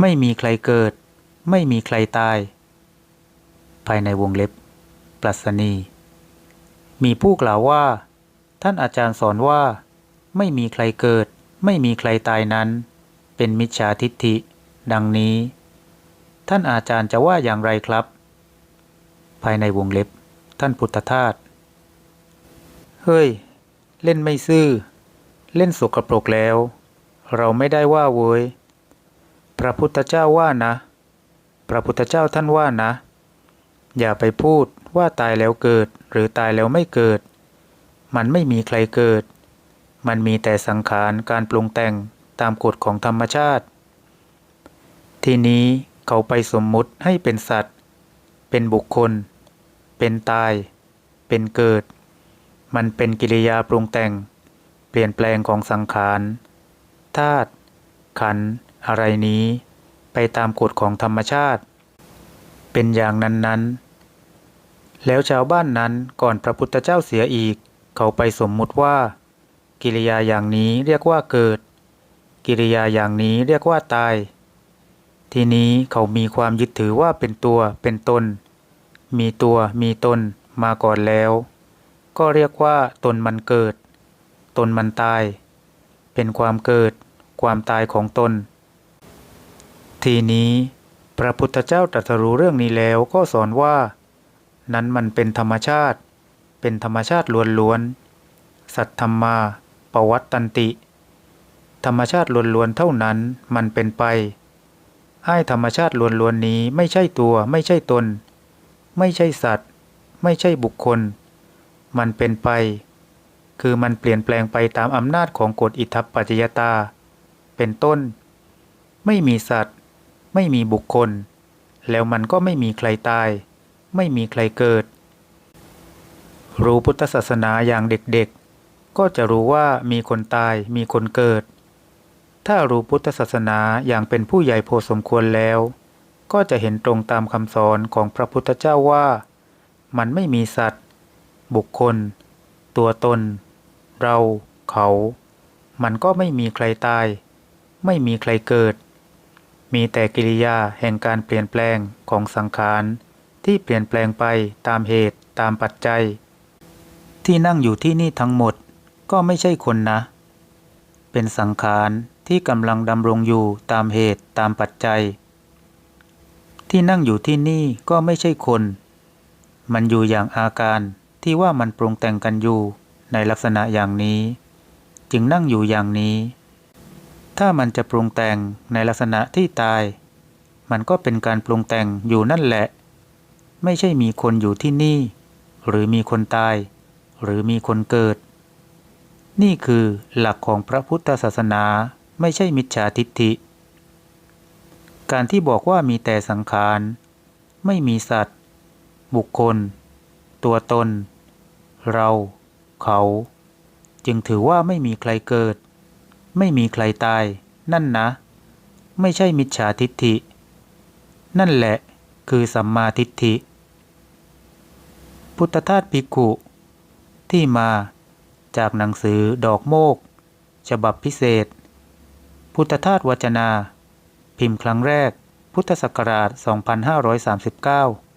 ไม่มีใครเกิด ไม่มีใครตาย ภายในวงเล็บ ปรัชนี มีผู้กล่าวว่า ท่านอาจารย์สอนว่า ไม่มีใครเกิด ไม่มีใครตายนั้น เป็นมิจฉาทิฏฐิ ดังนี้ ท่านอาจารย์จะว่าอย่างไรครับ ภายในวงเล็บ ท่านพุทธทาสเฮ้ย เล่นไม่ซื่อ เล่นสกปรกแล้ว เราไม่ได้ว่าเว้ย พระพุทธเจ้าว่านะ พระพุทธเจ้าท่านว่านะ อย่าไปพูดว่าตายแล้วเกิด หรือตายแล้วไม่เกิด มันไม่มีใครเกิด มันมีแต่สังขารการปรุงแต่งตามกฎของธรรมชาติ ทีนี้เขาไปสมมุติให้เป็นสัตว์ เป็นบุคคล เป็นตาย เป็นเกิด มันเป็นกิริยาปรุงแต่ง เปลี่ยนแปลงของสังขารธาตุขันธ์ อะไรนี้ไปตามกฎของธรรมชาติ เป็นอย่างนั้นๆแล้วชาวบ้านนั้นก่อนพระพุทธเจ้าเสียอีก เขาไปสมมุติว่า กิริยาอย่างนี้เรียกว่าเกิด กิริยาอย่างนี้เรียกว่าตาย ทีนี้เขามีความยึดถือว่าเป็นตัวเป็นตน มีตัวมีตนมาก่อนแล้ว ก็เรียกว่าตนมันเกิด ตนมันตาย เป็นความเกิด ความตายของตน ทีนี้พระพุทธเจ้าตรัสรู้เรื่องนี้แล้วก็สอนว่า นั้นมันเป็นธรรมชาติ เป็นธรรมชาติล้วนๆ สัตธรรมาปวัตตันติ ธรรมชาติล้วนๆเท่านั้นมันเป็นไปให้ธรรมชาติล้วนๆนี้ไม่ใช่ตัวไม่ใช่ตน ไม่ใช่สัตว์ ไม่ใช่บุคคล มันเป็นไป คือมันเปลี่ยนแปลงไปตามอำนาจของกฎอิทัปปัจจยตา เป็นต้น ไม่มีสัตว์ ไม่มีบุคคล แล้วมันก็ไม่มีใครตาย ไม่มีใครเกิด รู้พุทธศาสนาอย่างเด็กๆ ก็จะรู้ว่ามีคนตายมีคนเกิด ถ้ารู้พุทธศาสนาอย่างเป็นผู้ใหญ่พอสมควรแล้ว ก็จะเห็นตรงตามคำสอนของพระพุทธเจ้าว่า มันไม่มีสัตว์ บุคคล ตัวตน เรา เขา มันก็ไม่มีใครตาย ไม่มีใครเกิด มีแต่กิริยาแห่งการเปลี่ยนแปลงของสังขาร ที่เปลี่ยนแปลงไปตามเหตุตามปัจจัย ที่นั่งอยู่ที่นี่ทั้งหมดก็ไม่ใช่คนนะ เป็นสังขารที่กำลังดำรงอยู่ตามเหตุตามปัจจัย ที่นั่งอยู่ที่นี่ก็ไม่ใช่คน มันอยู่อย่างอาการที่ว่ามันปรุงแต่งกันอยู่ในลักษณะอย่างนี้ จึงนั่งอยู่อย่างนี้ ถ้ามันจะปรุงแต่งในลักษณะที่ตาย มันก็เป็นการปรุงแต่งอยู่นั่นแหละ ไม่ใช่มีคนอยู่ที่นี่ หรือมีคนตาย หรือมีคนเกิด นี่คือหลักของพระพุทธศาสนาไม่ใช่มิจฉาทิฏฐิ การที่บอกว่ามีแต่สังขาร ไม่มีสัตว์ บุคคล ตัวตน เรา เขา จึงถือว่าไม่มีใครเกิด ไม่มีใครตาย นั่นนะ ไม่ใช่มิจฉาทิฏฐิ นั่นแหละคือสัมมาทิฏฐิ พุทธทาสภิกขุ ที่มาจากหนังสือดอกโมก ฉบับพิเศษ พุทธทาสวจนา พิมพ์ครั้งแรกพุทธศักราช 2539